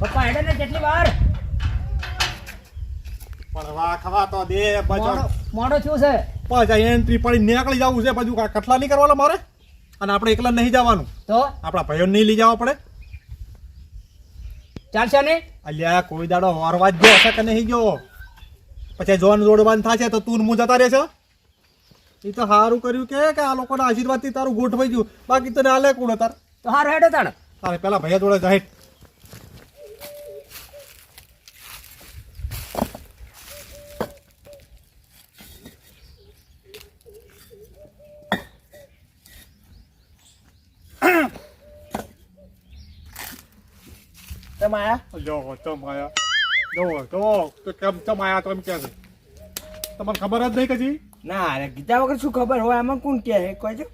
પપ્પા હેડે ને કેટલી વાર. પરવા ખવા તો દે બચો મોડો થયું છે. પછી એન્ટ્રી પડી નીકળી જવું છે. બાજુ કાંઈ કટલા નહીં કરવાના મારે? અને આપણે એકલા નહીં જવાનું. તો? આપણા ભાઈઓ નહીં લઈ જવા પડે. ચાલશે ને? અલ્યા કોઈ દાડો વરવા જ હશે કે નહીં ગયો? પછી જોન જોડવાનું થશે તો તું હું જતા રહેશે? એ તો સારું કર્યું કે કે આ લોકોના આશીર્વાદથી તારું ગોઠવાઈ ગયું. બાકી તને આલે કોણ તાર તો હારું હેડો તાણ. તારે પેલા ભાઈ જોડે જાય તમે આયા જો ચમાયા જો જો તો કેમ ચમાયા તો એમ કે છે તમને ખબર જ નહીં કજી ના અરે ગીતા વગર શું ખબર હોય આમાં કોણ કે છો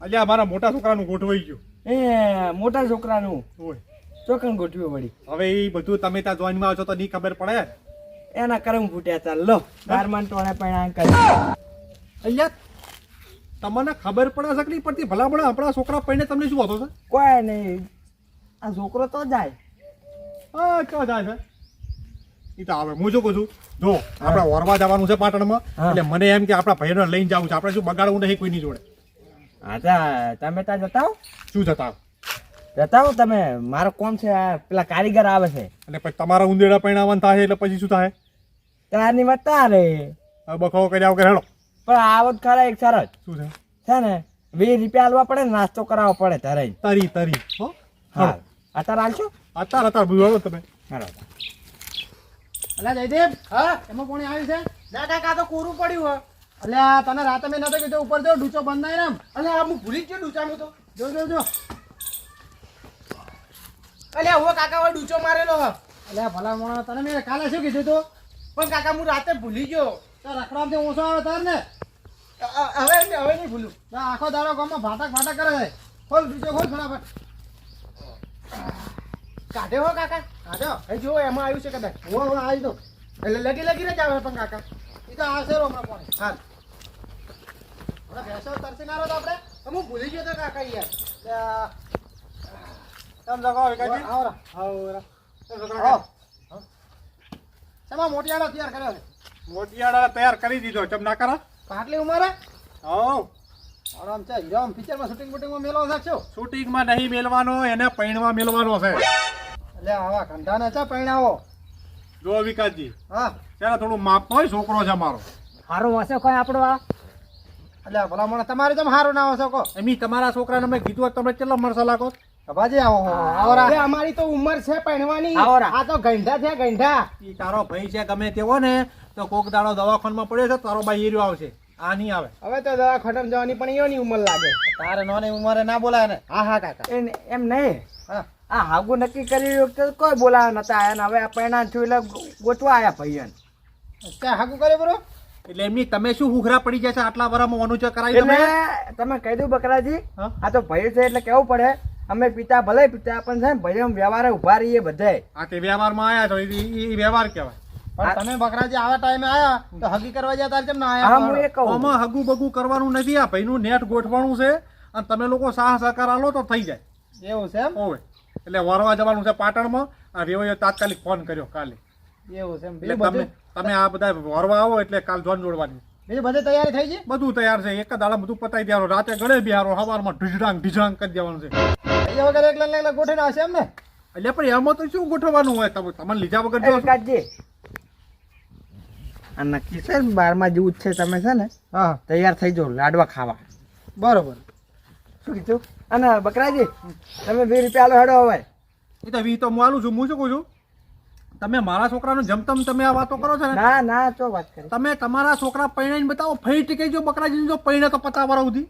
અલ્યા મારા મોટા છોકરાનું ગોઠવાઈ ગયું એ મોટા છોકરાનું ઓય ચોકન ગોઠવ્યું વળી હવે એ બધું તમે ત્યાં જોઈનમાં છો તો નહીં ખબર પડે એના કરમ ફૂટ્યા તા લો બારમાન ટોળે પૈણા કરી અલ્યા તમને ખબર પડે છે કે નહીં પડતી ભલા ભલા આપણા છોકરા પૈણે તમને શું હતો છે કોઈ નહીં આ છોકરો તો જાય હા ક્યાં થાય છે? ઈ તો આવે હું શું કહું છું? જો આપણે વરવા જવાનું છે પાટણમાં એટલે મને એમ કે આપણા ભાઈઓને લઈને જવું છે. આપણે શું બગાડવું નહીં કોઈની જોડે? હા તમે ત્યાં જતા હો. શું જતા જતા હો તમે. મારો કોમ છે આ પેલા કારીગર આવે છે. એટલે પછી તમારા ઉંદેડા પૈણાવવાનું થાય એટલે પછી શું થાય? ત્યારની વાત તારે બખાવો કર્યા વગર હેડો. પણ આવત ખરા એક સરસ. શું છે? છે ને વીસ રૂપિયા આલવા પડે નાસ્તો કરાવવો પડે તારે તરી તરી. હો હા. અત્યારે હાલશો? અત્યારે અત્યારે બોલો તમે. અલ્યા જયદેવ હા? એમાં કોણે આવ્યું છે? દાદા કાકા તો કોરું પડ્યું હો અલ્યા તને રાતે મેં નતો કીધું ઉપર જો ડૂચો બંધ નહીં રામ અલે આ હું ભૂલી જ ગયો ડૂચામાં તો. જો જો જો. અલે હવે કાકા હવે ડૂચો મારેલો હ. અલ્યા ભલા મોણા તને મેં કાલે શું કીધું તો? પણ કાકા હું રાતે ભૂલી ગયો. તો રખડાવથી ઓછો આવે તાર ને. હવે હવે નહીં ભૂલું. આખો દાડો ગામમાં ભાટક ભાટક કરે છે. ખોલ ડૂચો ખોલ ફટાફટ. કાઢે હો કાકા? કાઢો એ જો એમાં આવ્યું છે કદાચ. હું હું આવી દઉં એટલે લગી લગીને જ આવે પણ કાકા. એ તો આવશે હમણાં પણ. હાલ. હમણાં ભેંસો તરસી ના તો આપણે. હું ભૂલી ગયો તો કાકા યાર. તમે જગાવો કાજી આવરા આવરા તમે મોટિયાળો તૈયાર કર્યો છે? મોટિયાળા તૈયાર કરી દીધો. ચમ ના કરો? આટલી ઉંમરે? હો આરામ છે. જો આમ પિક્ચરમાં શૂટિંગ બુટિંગમાં મેલવાનો છે શૂટિંગમાં નહીં મેલવાનો એને પૈણમાં મેલવાનો છે. એટલે આવા કંઠાને છે પૈણાવો જો વિકાસજી. હા. ત્યારે થોડું માપતો હોય છોકરો છે મારો. હારો હશે કોઈ આપણો આ? એટલે ભલામણ તમારે તો સારું ના આવશે કો એમ તમારા છોકરાને મેં કીધું હોત તમે કેટલો મળશે લાગો? ભાજી આવો આવરા અરે અમારી તો ઉંમર છે પહેણવાની આવરા. આ તો ગંઢા છે ગંઢા. ઈ તારો ભાઈ છે ગમે તેવો ને તો કોક દાડો દવાખાનામાં પડ્યો છે તારો ભાઈ હીરો આવશે. આ નહીં આવે. હવે તો દવા જવાની પણ એની ઉંમર લાગે. તારે નાની ઉંમરે ના બોલાય ને. હા હા કાકા. એમ નહીં. હા. આ હાગુ નક્કી કરી વખતે કોઈ બોલાવ્યો નતા આયા ને હવે આ પૈણા થયું એટલે ગોતવા આયા ભાઈઓને. ક્યાં હાગુ કરે બરો? એટલે એમની તમે શું હુખરા પડી જશે આટલા વરામાં અનુચય કરાવી તમે? તમે કહી દઉં બકરાજી આ તો ભાઈ છે એટલે કેવું પડે? અમે પિતા ભલે પિતા પણ છે ને ભાઈ આમ વ્યવહારે ઊભા રહીએ બધાય આ તે વ્યવહારમાં આવ્યા છો ઈ વ્યવહાર કહેવાય. પણ તમે બકરાજી આવા ટાઈમે આયા તો હગી કરવા જતા કેમ ના હા હું આયા એ કહું. આમાં હગું બગું કરવાનું નથી આ ભાઈનું નેટ ગોઠવાનું છે અને તમે લોકો સાહ સહકાર આલો તો થઈ જાય. એવું છે એમ? ઓવે. એટલે વરવા જવાનું છે પાટણમાં. આ રેવઈએ તાત્કાલિક ફોન કર્યો કાલે. એવું છે એટલે તમે તમે આ બધા વરવા આવો એટલે કાલ જોન જોડવાની. બીજું બધી તૈયારી થઈ ગઈ બધું તૈયાર છે. એક જ દાડા બધું પતાવી દેવાનું. રાતે ગળે બિહારો સવારમાં કરી દેવાનું છે. વગર એકલા ને એકલા ગોઠવીને આવશે એમ ને એટલે પણ એમાં તો શું ગોઠવવાનું હોય? તમે તમને લીધા વગર જો કાઢજે આ નક્કી છે ને બારમાં જેવું જ છે તમે છે ને હા. તૈયાર થઈ જાઓ લાડવા ખાવા. બરોબર. શું કીધું? અને બકરાજી તમે વીસ રૂપિયા આલો હેડો હવે. એ તો વી તો હું આલું છું હું શું કહું છું? તમે મારા છોકરાનું જમતમ તમે આ વાતો કરો છો ને? ના ના ચો વાત કરી. તમે તમારા છોકરા પૈણાઈને બતાવો ફરી ટીકે જો બકરાજી જો પૈણા તો પતા વરા સુધી.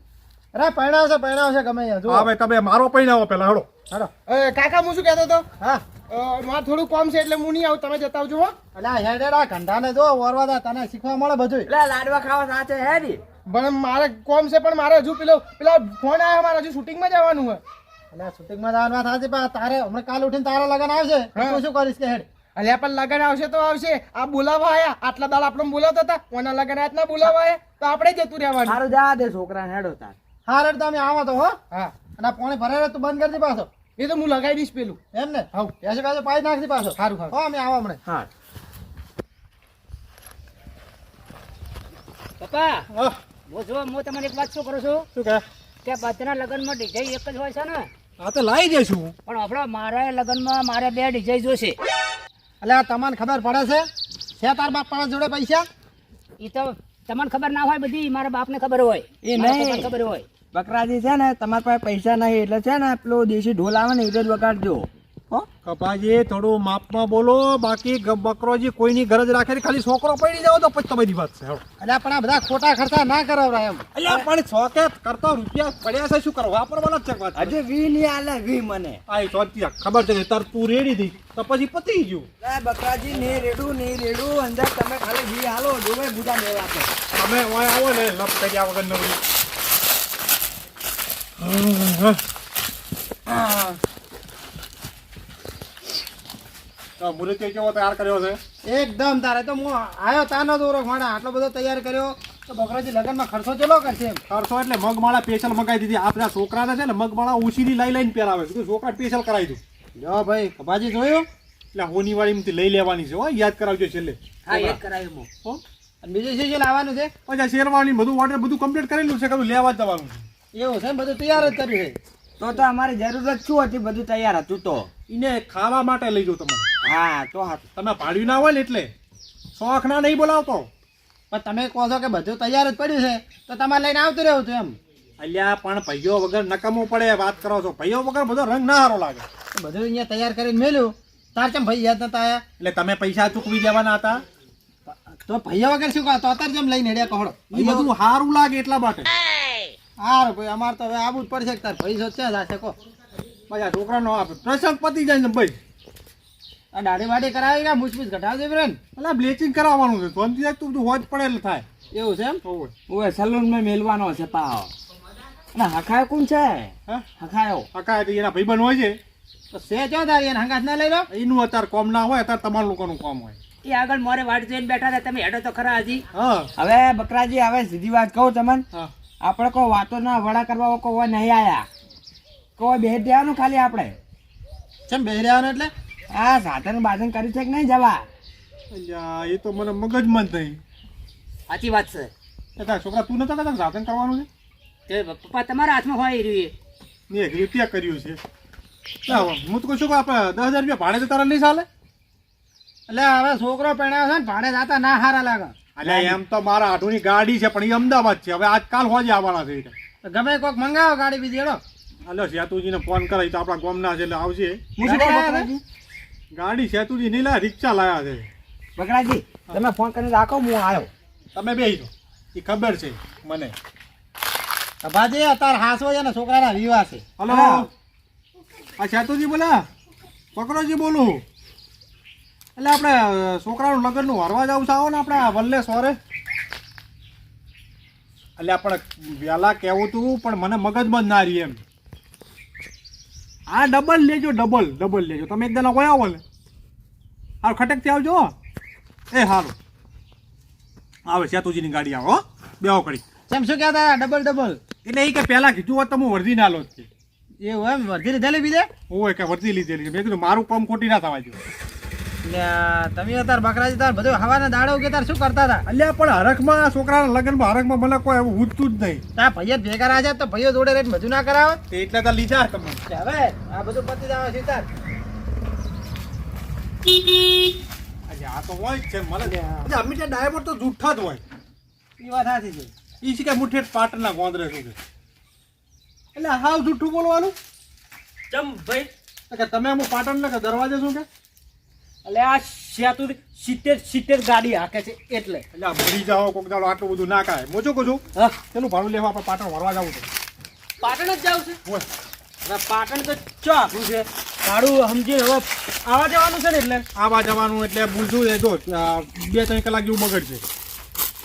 અરે પૈણાવશે પૈણાવશે ગમે જો હા ભાઈ તમે મારો પૈણાવો પેલા હડો. એ કાકા હું શું કહેતો હતો? હા. મારે થોડું કોમ છે એટલે હું નહીં આવું તમે જતા આવજો હો. એટલે આ હેડેડા કંઠાને જો વરવાદા તને શીખવા મળે બધું એટલે લાડવા ખાવા સાચે હે ની પણ મારે કોમ છે પણ મારે હજુ પેલો પેલા ફોન આવ્યો મારે હજુ શૂટિંગમાં જવાનું હોય. એટલે શૂટિંગમાં જવાનું વાત સાચી પણ તારે હમણાં કાલ ઉઠીને તારા લગન આવશે. તો તું શું કરીશ કે હેડ? અલ્યા પણ લગન આવશે તો આવશે. આ બોલાવા આયા. આટલા દાળ આપણે બોલાવતા હતા. કોના લગન આયા ના બોલાવા આયા. તો આપણે જતું રહેવાનું. સારું જા દે છોકરાને હેડો તાર. હા રેડ તમે આવો તો હો. હા. અને આ પાણી ભરાય તું બંધ કરી દે પાછો. એ તો હું લગાવી દઈશ પેલું. એમ ને? હા એસે પાછો પાઈ નાખી પાછો. સારું સારું હો અમે આવો હમણાં. હા. પપ્પા. આહ, હું જો હું તમને એક વાત શું કરું છું? શું કે બધાના લગ્નમાં ડીજે એક જ હોય છે ને? હા તો લાવી દઈશું પણ આપણે મારા લગ્નમાં મારે બે ડીજે જોશે. એટલે આ તમને ખબર પડે છે? છે તાર બાપ પાડે જોડે પૈસા? એ તો તમને ખબર ના હોય બધી મારા બાપને ખબર હોય. એ નહીં. ખબર હોય. બકરાજી છે ને તમારા પાસે પૈસા નહીં એટલે છે ને પેલો દેશી ઢોલ આવે ને એટલે જ વગાડજો. કપાજી થોડું માપમાં બોલો બાકી બકરોજી કોઈની ગરજ રાખે ખાલી છોકરો પડી જાવ તો પછી તમારી વાત છે. એટલે પણ આ બધા ખોટા ખર્ચા ના કરાવરા એમ. એટલે પણ છોકે કરતા રૂપિયા પડ્યા છે શું કરો? વાપરવાના જ છે વાત હજુ વી નહીં આલે વી મને. આ ચોથી ખબર છે તાર તું રેડી થઈ તો પછી પતી ગયું. બકરાજી ને રેડું ને રેડું અંદર તમે ખાલી વી હાલો જોવે બુધા લેવા આપે તમે ઓય આવો ને લપ કર્યા વગર નવરી. તો મુરત કેવો તૈયાર કર્યો છે? એકદમ તારે તો હું આવ્યો તાનો દોરો માણા આટલો બધો તૈયાર કર્યો તો બકરાજી લગનમાં ખર્ચો ચેલો કરશે ખર્ચો એટલે મગમાળા પેશલ મગાવી દીધી. આપણા છોકરાને છે ને મગમાળા ઉછીની લઈ લઈને પહેરાવે છે. છોકરા સ્પેશિયલ કરાવી દઉં. જો ભાઈ કબાજી જોયું? એટલે હોની વાળી લઈ લેવાની છે હો. યાદ કરાવજો છેલ્લે. હા એ કરાવી હું. બીજું શું શું લાવવાનું છે? પછી શેરવાની બધું ઓર્ડર બધું કમ્પ્લીટ કરેલું છે કે લેવા જવાનું છે. એવું છે બધું તૈયાર જ કર્યું છે. તો તો અમારી જરૂરત શું હતી? બધું તૈયાર હતું તો. એને ખાવા માટે લઈ જાઉં તમે હા તો હા તમે પાડ્યું ના હોય ને એટલે. શોખ ના નહીં બોલાવતો. પણ તમે કહો છો કે બધું તૈયાર જ પડ્યું છે તો તમારે લઈને આવતું રહેવું હતું એમ. અલ્યા પણ ભાઈઓ વગર નકમું પડે વાત કરો છો. ભાઈઓ વગર બધો રંગ ના સારો લાગે. બધું અહીંયા તૈયાર કરીને મેલ્યું. તાર કેમ ભાઈ યાદ નતા આયા? એટલે તમે પૈસા ચૂકવી દેવાના હતા? તો ભાઈઓ વગર શું કહો તો અત્યારે જેમ લઈને હેડ્યા કહો. એ બધું સારું લાગે એટલા માટે. હારું ભાઈ અમારે તો હવે આવવું જ પડશે તાર પૈસો ક્યાં જશે કહો. પછી છોકરા છોકરાનો આપે પ્રસંગ પતી જાય ને ભાઈ. આ દાઢી વાડી કરાવી કે મૂછ ઘટાડજો બેન. એટલે બ્લીચિંગ કરાવવાનું છે. તો જાય તું બધું હોજ પડે એટલે થાય. એવું છે એમ. ઓએ સલૂનમાં મેલવાનો છે પાવ અને હખાયો કોણ છે? હા? હખાયો. આ તો એના ભાઈબંધ હોય છે. તો સે જો તારી એને હંગાત ના લઈ લો. એનું અત્યારે કોમ ના હોય અત્યારે તમારું લોકોનું કોમ હોય. એ આગળ મોરે વાટ જોઈને બેઠા હતા તમે હેડો તો ખરા હજી. હવે બકરાજી હવે સીધી વાત કહું તમને. આપણે કોઈ વાતો ના વડા કરવા કોઈ નહીં આયા. કોઈ બેટ દેવાનું ખાલી આપણે? ચમ બે રહેવાનું એટલે? આ સાધન બાધન કરી છે કે નહીં જવા? અલ્યા એ તો મને મગજમાં જ નહીં. સાચી વાત છે. એ તારા છોકરા તું નતા કહેતા સાધન કરવાનું છે? તે પપ્પા તમારા હાથમાં હોય એ રહ્યું ને એક રૂપિયા કર્યું છે. હું તો કહું છું કે આપણે દસ હજાર રૂપિયા ભાડે તો તારા નહીં ચાલે? એટલે હવે છોકરો પહેણાયો છે ને ભાડે જાતા ના હારા લાગે. અલ્યા એમ તો મારા આટુની ગાડી છે પણ એ અમદાવાદ છે. હવે આજકાલ હોજે આવવાના છે એટલે ગમે કોક મંગાવો ગાડી બીજી હેડો. હાલો સેતુજીને ફોન કરાય તો આપણા ગામના છે એટલે આવશે. હું શું કહું બકરાજી ગાડી સેતુજી નહીં લાયા રિક્ષા લાયા છે. બકરાજી તમે ફોન કરીને રાખો હું આવ્યો તમે બે તો એ ખબર છે મને. ભાજી અત્યારે હાસો છે ને છોકરાના વિવાહ છે. હલો. આ સેતુજી બોલા. બકરોજી બોલું એટલે આપણે છોકરાનું લગ્નનું હરવા જવું છે આવો ને આપણે આ વલ્લે સોરે. એટલે આપણે વહેલા કહેવું તું પણ મને મગજમાં જ ના રહી એમ. આ ડબલ લેજો ડબલ ડબલ લેજો. તમે એક દાડા કોઈ આવો ને હારું ખટકથી આવજો. એ સારું આવે સેતુજીની ગાડી આવો હો. બેહો કરી ચમ શું કહેતા હતા? ડબલ ડબલ એટલે એ કે પહેલાં કીધું હોત તો હું વર્ધી ના લો એવું એમ? વર્ધી લીધેલી બીજે? હોય કે વર્ધી લીધેલી મેં કીધું મારું કામ ખોટી ના થવા જોઈએ તમે અત્યારે બકરાજી તાર બધું હવાના દાડો કે તાર શું કરતા હતા? અલ્યા પણ હરખમાં છોકરાના લગ્નમાં હરખમાં મને કોઈ એવું ઉઠતું જ નહીં. તાર ભાઈ જ ભેગા રહ્યા તો ભાઈઓ જોડે રહીને બધું ના કરાવે? તે એટલે તો લીધા તમે હવે આ બધું પતી જવા છે તાર. આ તો હોય છે મને અમિત ડાયવર તો જૂઠા જ હોય. એ વાત સાચી છે. એ છે કે મુઠ્ઠે પાટણના ગોંદરે છે એટલે હાવ જૂઠું બોલવાનું. ચમ ભાઈ. કે તમે અમુક પાટણના કે દરવાજે શું કે? એટલે આ સેતુ સિત્તેર સિત્તેર ગાડી હાકે છે એટલે. એટલે મરી જાઓ કોક દાડો આટલું બધું ના કાય મોજો કહું છું હા. તેનું ભાડું લેવા આપણે પાટણ વરવા જવું છે. પાટણ જ જાવ છે? હોય. પાટણ તો ચો આપણું છે. ભાડું સમજી હવે આવા જવાનું છે ને એટલે? આવા જવાનું એટલે બોલશું એ જો બે ત્રણ કલાક જેવું બગડશે.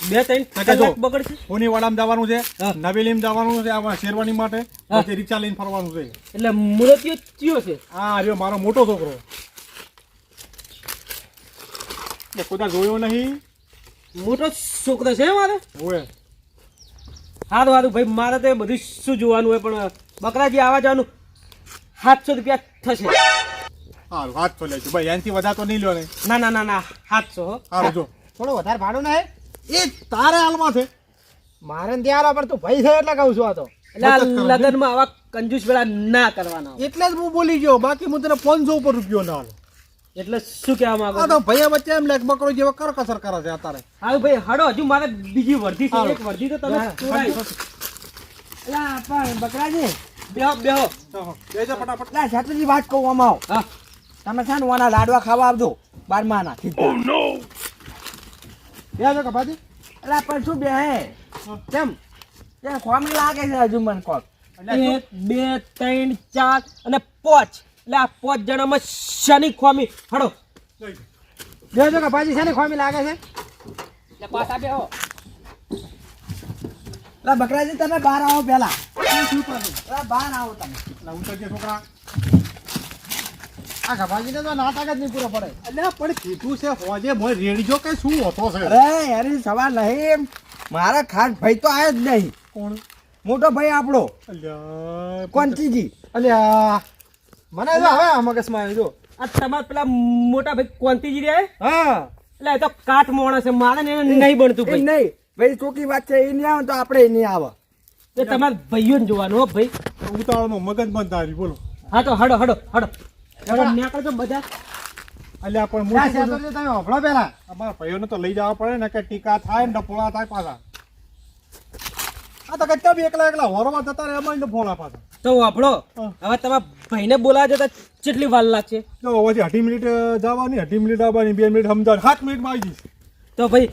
બે ત્રણ. કલાક બગડશે? હોનીવાડામાં જવાનું છે. નવેલીમાં જવાનું છે આમાં શેરવાની માટે પછી રિક્ષા લઈને ફરવાનું છે. એટલે મુરતીયો કયો છે. આ રહ્યો મારો મોટો છોકરો. એ કોઈ દાડો જોયો નહીં? મોટો છોકરો છે મારે. હોય સારું સારું ભાઈ મારે તો બધું શું જોવાનું હોય પણ બકરાજી આવા જવાનું સાતસો રૂપિયા થશે. સારું હાથ તો લેજો. ભાઈ એનાથી વધારે તો નહીં લો ને. ના ના ના ના સાતસો સારું જો. થોડો વધારે ભાડું ના હે. એ તારે હાલમાં છે. મારે ત્યાં પણ તું ભાઈ છે એટલે કહું છું આ તો. એટલે આ બચત કરો. લગ્નમાં આવા કંજૂસ વેળા ના કરવાના એટલે જ હું બોલી ગયો. બાકી હું તને પાંચસો ઉપર રૂપિયો ના હાલું. એટલે શું કહેવા માંગો આ તો ભાઈ વચ્ચે એમ લાગે બકરો જેવો કરકસર કરે છે અત્યારે. હા ભાઈ હડો હજુ મારે બીજી વર્ધી છે. એક વર્ધી તો તમે. અલા પણ બકરાજી બેહો બેહો. બેજો ફટાફટ. અલા છાત્રજી વાત કહું આમાં. આવો. હા. તમે છે ને ઓના લાડવા ખાવા આવજો બારમાના. બેહો કપાજી. અલા પણ શું બે હે. કેમ? ત્યાં ખોમી લાગે છે હજુ મને કોક. બે ત્રણ ચાર અને પાંચ. એટલે આ પાંચ જણામાં શાની ખોમી. હડો જોજો કે ભાજી ને ખોમી લાગે છે. એટલે પાછા બેહો. અલા બકરાજી તમે બહાર આવો બહાર આવો તમે. એટલે ઉતરજે છોકરા. આ કપાજીને તો નાટક જ નહીં પૂરો પડે. એટલે પણ કીધું છે હોજે મોય રેડીજો કે શું હોતો છે. અરે યારી સવાર નહીં. મારા ખાસ ભાઈ તો આયો જ નહીં. કોણ? મોટો ભાઈ આપણો. કોણ કોંચીજી અલ્યા મને તો હવે આ મગજમાં આવી જો. આ તમારા પેલા મોટા ભાઈ કોંતીજી રે હા? એટલે એ તો કાટ મોણસ છે મારે ને નહીં બનતું ભાઈ. નહીં. ભાઈ ચોકી વાત છે એ નહીં આવે તો આપણે એ નહીં આવે. એ તમારા ભાઈઓ ને જોવાનું હો ભાઈ. ઉતાવળમાં મગજ બંધ તારી બોલો. હા તો હડો હડો હડો. હડો નીકળજો બધા. અલ્યા પણ ત્યાં મોટી તમે હોભળો પેલા અમારા ભાઈઓને તો લઈ જવા પડે ને કે ટીકા થાય ને ડપોળા થાય પાછા. આ તો કચ્ચા બી એકલા એકલા હોરવા જતા રહે એમાં ફોન પાછા તો આપણો હવે તમે ભાઈને બોલાવા જતા કેટલી વાર લાગશે? તો પછી અઢી મિનિટ જવાની અઢી મિનિટ આવવાની બે મિનિટ સમજાવ સાત મિનિટમાં આવી જઈશ. તો ભાઈ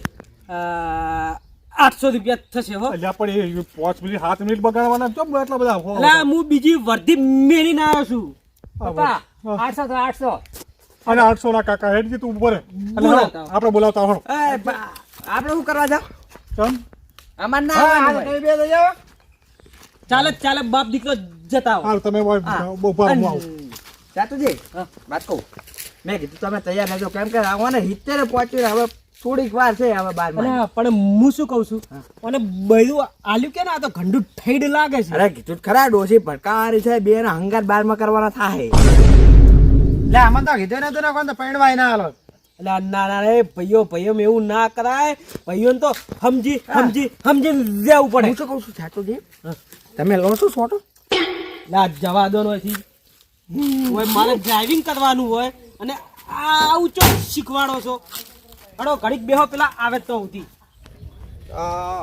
આઠસો રૂપિયા થશે હો. એટલે પણ એ પાંચ મિનિટ સાત મિનિટ બગાડવાના ચમ એટલા બધા એટલે હું બીજી વર્ધી મેળીને આવ્યો છું. પપ્પા આઠસો તો આઠસો. અને આઠસો ના કાકા હેડ તું ઉપર. આપણે બોલાવતા આપણે શું કરવા જાવ? ચમ? અમાર ના આવવાનું તો બે જઈ આવો. ચાલે ચાલે બાપ દીકરો જતા આવો. હાલ તમે. બપોર અન- આવો. ચાતુજી હા. વાત કહું. મેં કીધું તમે તૈયાર રહેજો. કેમ કે આવવાને હિત્તેરે પહોંચ્યું હવે થોડીક વાર છે હવે બાર અલા, પણ હું શું કહું છું? અને બધું આલ્યું કે ને આ તો ઘંડુ ઠેડ લાગે છે. અરે કીધું ખરા ડોસી ભડકારી છે બે હંગાર બારમાં કરવાના થાય. લે આમાં તો કીધું ને કોણ તો પૈણવાય ના હાલો. એટલે ના ના રે ભાઈઓ ભાઈઓ એવું ના કરાય. ભાઈઓ તો સમજી સમજી સમજી લેવું પડે. હું શું કહું છું ચાતુજી તમે લો છો સોટો? ના જવા દો નથી હોય મારે ડ્રાઇવિંગ કરવાનું હોય અને આવું ચો શીખવાડો છો. અડો ઘડીક બેહો પેલા આવે તો ઉતી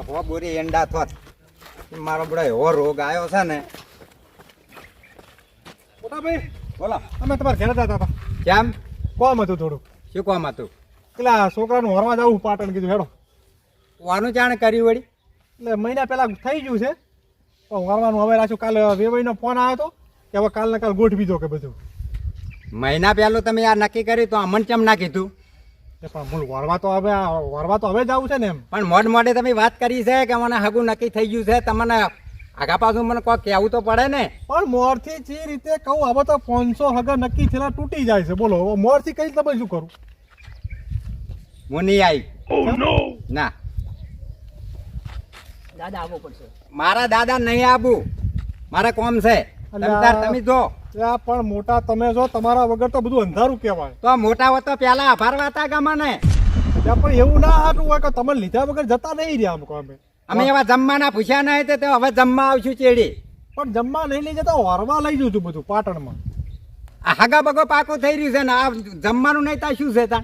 હો બોરી એંડા થોત. મારો બધા એવો રોગ આવ્યો છે ને. મોટા ભાઈ બોલા. અમે તમારે ઘેર જતા હતા કેમ? કોમ હતું થોડું શું કોમ હતું પેલા છોકરાનું હરવા જવું પાટણ કીધું હેડો. વાનું જાણ કર્યું વળી? એટલે મહિના પહેલાં થઈ ગયું છે. પણ વરવાનું હવે રાખ્યું. કાલે વેવાઈનો ફોન આવ્યો હતો કે હવે કાલ ને કાલ ગોઠવી દો કે બધું. મહિના પહેલું તમે આ નક્કી કર્યું તો અમન કેમ ના કીધું? પણ મૂળ વરવા તો હવે વરવા તો હવે જ આવું છે ને એમ. પણ મોડ મોડે તમે વાત કરી છે કે મને હગું નક્કી થઈ ગયું છે તમને આગા પાછું મને કોઈ કહેવું તો પડે ને. પણ મોરથી જે રીતે કહું હવે તો પાંચસો હગર નક્કી થયેલા તૂટી જાય છે. બોલો હવે મોરથી કઈ તમે શું કરું? હું નહીં આવી. ના. દાદા આવવું પડશે. મારા દાદા નહીં આવું મારે કોમ છે. તમે જો. પણ મોટા તમે જો તમારા વગર તો બધું અંધારું કહેવાય. તો મોટા હોય તો પેલા આભાર હતા કે ને. પણ એવું ના હાટું હોય કે તમે લીધા વગર જતા નહીં રહ્યા અમુક અમે અમે એવા જમવાના પૂછ્યા નહીં તો હવે જમવા આવશું ચેડી. પણ જમવા નહીં લઈ જતા વરવા લઈ છું બધું પાટણમાં. હાગા હગા બગો પાકો થઈ રહ્યું છે ને આ જમવાનું નહીં તા શું છે તા?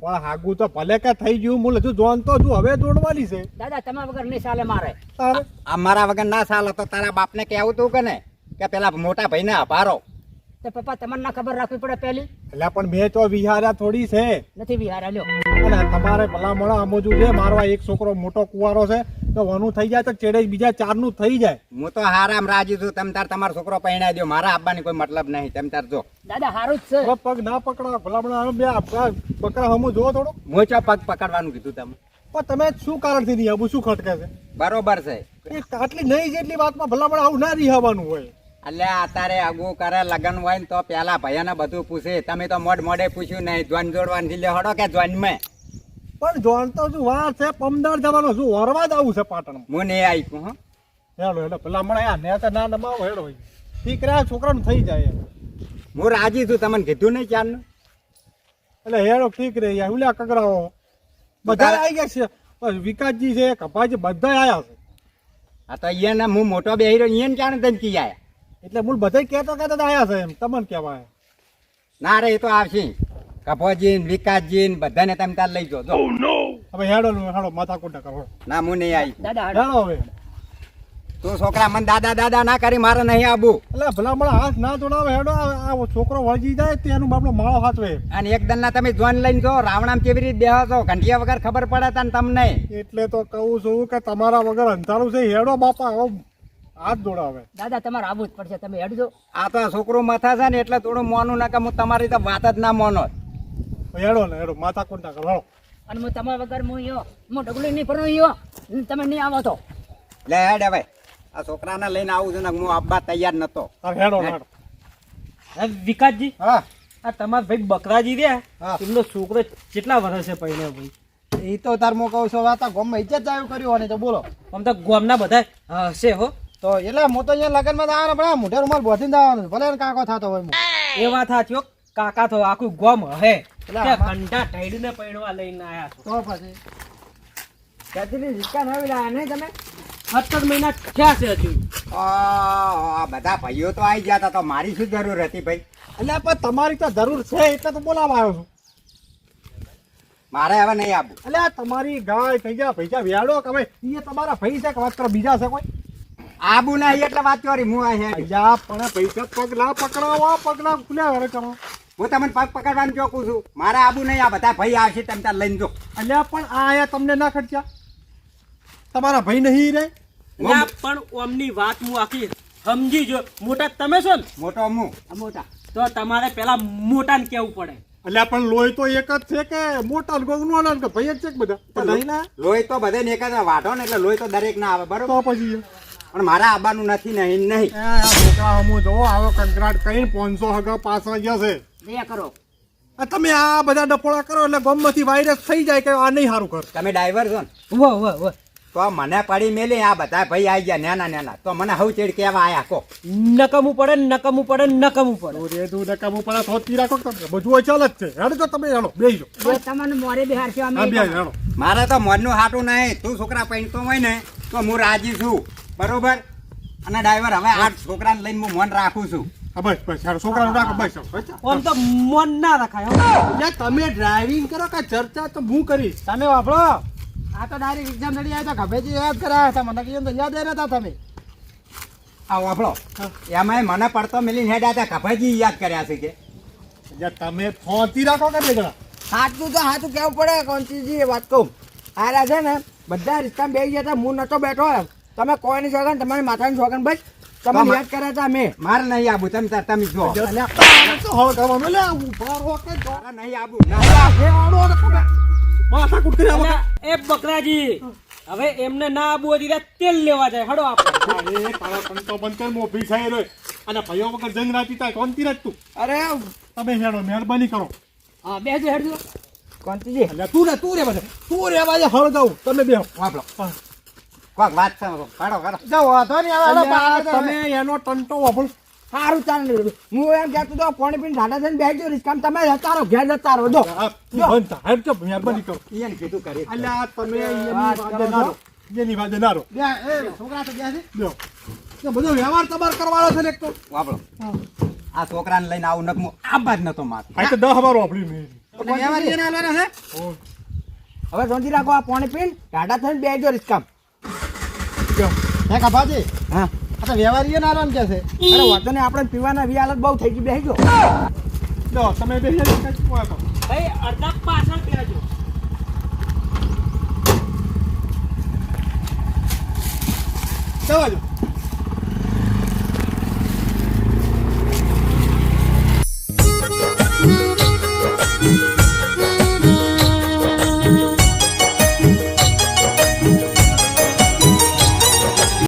પણ હાગું તો ભલે કે થઈ ગયું હું હજુ જોન તો છું હવે દોડવાની છે. દાદા તમારા વગર નહીં ચાલે મારે. અમારા આ મારા વગર ના ચાલે તો તારા બાપને કહેવું તું કે ને કે પેલા મોટા ભાઈને અભારો તો પપ્પા તમને ના ખબર રાખવી પડે પહેલી? એટલે પણ મેં તો વિહાર્યા થોડી છે. નથી વિહારા લ્યો. અને તમારે ભલામણ આમોજું છે મારવા એક છોકરો મોટો કુવારો છે તો વનું થઈ જાય તો ચેડે બીજા ચારનું થઈ જાય. હું તો હારામ રાજી છું તમ તાર તમારો છોકરો પહેણાઈ દો મારા આપવાની કોઈ મતલબ નહીં તમ તાર જો. દાદા સારું જ છે. પગ ના પકડો ભલામણ આમ બે આ બકરા હમું જોવો થોડું. હું ચા પગ પકડવાનું કીધું તમે પણ તમે શું કારણથી નહીં આવું? શું ખટકે છે? બરોબર છે. એ આટલી નહીં જેટલી વાતમાં ભલામણ આવું ના રિહાવાનું હોય. એટલે અત્યારે આગું કરે લગન હોય ને તો પેલા ભૈયાને બધું પૂછે. તમે તો મોડ મોડે પૂછ્યું નહીં. જોન જોડવાની લે હડો કે જોન મેં પણ જોન તો શું વાર છે? પમદાર જવાનો શું? વરવા જ આવું છે પાટણ હું નહીં આવી હા. હં હેડો પેલા હમણાં આ ને તો ના નમાવો હેડો રહ્યા છોકરાનું થઈ જાય હું રાજી છું તમને કીધું નહીં ચારનું એટલે હેડો ઠીક રહી યાર ઉલ્યા કકરાઓ બધા આવી ગયા છે. વિકાસજી છે કપાજી બધા આવ્યા છે. આ તો અહીંયા હું મોટો બેહી રહ્યો અહીંયા ક્યાં તને કી આયા? એટલે મૂળ બધા કહેતો કહેતા આવ્યા આયા છે એમ. તમને કહેવાય. ના રે એ તો આવશે. કપોજી વિકાસજી બધાને તમે તાર લઈ જાઓ. જો. હવે હેડો હેડો માથા કુંડા કરો ના હું નહીં આવી. દાદા હેડો. હવે. તું છોકરા મને દાદા દાદા ના કરી મારે નહીં આવું એટલે ભલા મળા હાથ ના જોડાવે હેડો આ છોકરો વળગી જાય તેનું બાપડો માળો હાથવે. અને એક દનના તમે જોન લઈને જો રાવણામ કેવી રીતે બેહો છો? ઘંટિયા વગર ખબર પડે તને તમને. એટલે તો કહું છું કે તમારા વગર અંધારું છે હેડો બાપા હાથ હવે. દાદા તમારે આવવું જ પડશે. તમે હેડજો. આ તો છોકરો માથા છે ને એટલે થોડું મોનું ના કે હું તમારી તો વાત જ ના મોનો. હેડો ને હેડો. માથા કોટા કરો હેડો અને હું તમારા વગર હું યો હું ઢગલું નહીં પણ યો તમે નહીં આવો તો. લે હેડ હવે. આ છોકરાને લઈને આવું છું ને હું આબા તૈયાર નતો. હેડો હેડો. વિકાસજી? હા. આ તમારા ભાઈ બકરાજી રહ્યા હા. એમનો છોકરો કેટલા વર્ષે પહેણે ભાઈ? એ તો તાર મો કહું છું વાત ગોમમાં ઇજ્જત જાયું કર્યું અને તો બોલો. આમ તો ગામના બધા હશે હો. તો એટલે હું તો અહીંયા લગનમાં તો આવવાનો પણ મોઢે રૂમાલ બોધીને જવાનું ભલે કાકો થતો હોય હું. એ વાત સાચી કાકા તો આખું ગોમ હે. આમાં- ઘંટા પૈણવા લઈને આયા તો પછી? ત્યાંથી રિક્ષા નવી લાયા નહીં તમે? સત્તર મહિના થયા છે હજુ. આ બધા ભાઈઓ તો આવી ગયા હતા તો મારી શું જરૂર હતી ભાઈ? એટલે પણ તમારી તો જરૂર છે એટલે તો બોલાવા આવ્યો છું. મારે હવે નહીં આવું એટલે તમારી ગાય થઈ ગયા પૈસા વ્યાડો કે હવે એ તમારા ભાઈ છે કે વાત કરો બીજા છે કોઈ? આબુ ના એટલે વાત કરી હું આ હેડ. જા પણ પૈસા પગલા પકડાવો પગલા ખુલ્યા હવે કરો. હું તમને પગ પકડવાનું ચોકું છું. મારે આબુ નહીં આ બધા ભાઈ આવશે તમે ત્યાં લઈને જો. અલ્યા પણ આ આયા તમને ના ખર્ચ્યા? તમારા ભાઈ નહીં રે? ના પણ ઓમની વાત હું આખી સમજી જો. મોટા તમે છો ને? મોટો હું? આ મોટા. તો તમારે પેલા મોટાને કેવું પડે? એટલે પણ લોહી તો એક જ છે કે મોટા ને ગોગનો ને કે ભાઈ જ છે કે બધા? ના? લોહી તો બધે એક જ વાઢો ને એટલે લોહી તો દરેક ના આવે બરોબર? પછી પણ મારા આબાનું નથી નહીં નહીં. એ આ છોકરા હમું જોવો આવો કંકરાટ કરીને પાંચસો હગા પાછળ જશે દયા કરો. તમે આ બધા ડફોળા કરો એટલે ગમમાંથી વાયરસ થઈ જાય કે આ નહીં સારું કર. તમે ડ્રાઈવર છો ને? વાહ વાહ વાહ તો મને પડી મેલી આ બધા ભાઈ આવી ગયા નાના નાના. તો મને હવ ચેડ કેવા આયા કો. નકમું પડે નકમું પડે નકમું પડે. રે તું નકમું પડે તો તી રાખો તમે. બધું હોય ચાલ જ છે. હેડો તો તમે હેડો બેસજો તમને મોરે બિહાર છે અમે મારે તો મનનું હાટું નહીં. તું છોકરા પૈણતો હોય ને તો હું રાજી છું. બરોબર? અને ડ્રાઈવર હવે આ છોકરાને લઈને હું મન રાખું છું. હા બસ બસ છોકરાનું રાખો બસ આમ તો મન ના રખાય હો. તમે ડ્રાઇવિંગ કરો કે ચર્ચા તો હું કરીશ. તમે વાપરો. આ તો ડાયરેક્ટ એક્ઝામ નડી આવ્યા તો ખભેજી યાદ કરાયા હતા મને કીધું તો યાદ નતા તમે. આ વાપરો. એમાંય મને પડતો મિલીને હેડા હતા કભાજી યાદ કર્યા છે કે. એટલે તમે ફોનથી રાખો કે બે સાચું તો હાથું કેવું પડે કોંતીજી વાત કહું. આરા છે ને બધા રિક્ષા બેસી ગયા હતા હું નતો બેઠો. એમ તમે કોઈની શોખન તમારી માથાની શોખન બસ. તમને તમા- યાદ કર્યા હતા મેં. મારે નહીં આવું તમે તાર તમે જો. તો નહીં આવું ના હેડો ને તમે. માથા કૂટ કરી આવો કે. અલ્યા, એ બકરાજી હવે એમને ના આબુ હતી તેલ લેવા જાય. હડો આપણે. અરે તારા પંતો બંતર મોભી થાય રે અને ભાઈઓ વગર જંગ રાતી કોનતી રાત તું? અરે તમે હેડો મહેરબાની કરો. હા બેસજો હેડજો. કોંતીજી એટલે તું ને તું રે બધે તું રે બાજે હળ જાઉં. તમે બે વાપરો. કોક વાત છે કાઢો કાઢો જો વાંધો નહીં હવે બાર તમે એનો ટંટો વાપરો સારું ચાલે હું એમ કહેતો તો પાણી પીને ઢાઢા થઈને બેસજો રિસ્કામ તમે જતા રહો ઘેર જતા રહો જો બંધ થા. હેડ જો મહેરબાની કરો એને કીધું કરી. અલ્યા તમે એની વાત વાદે ના રહો. એની વાદે ના રહો. છોકરા તો ગયા છે? જો. બધો વ્યવહાર તમારે કરવાનો છે ને એક તો. વાપરો આ છોકરાને લઈને આવું નકમું આભાર નતો માર હા. તો દહ વાર વાપરી મેં. વ્યવહાર એને હાલવાના છે? હવે જોંધી રાખો આ પાણી પીને ઢાઢા થઈને બેસજો લ્યો. હે કપાજી હા. આ તો વ્યવહારીએ ના આરામ કે છે. અરે વાંધો આપણે પીવાના વી હાલત બહુ થઈ ગઈ બેસજો લ્યો, તમે બે હેડ કાંઈક કહો તો. ભાઈ અડધા પાછળ જવા દો.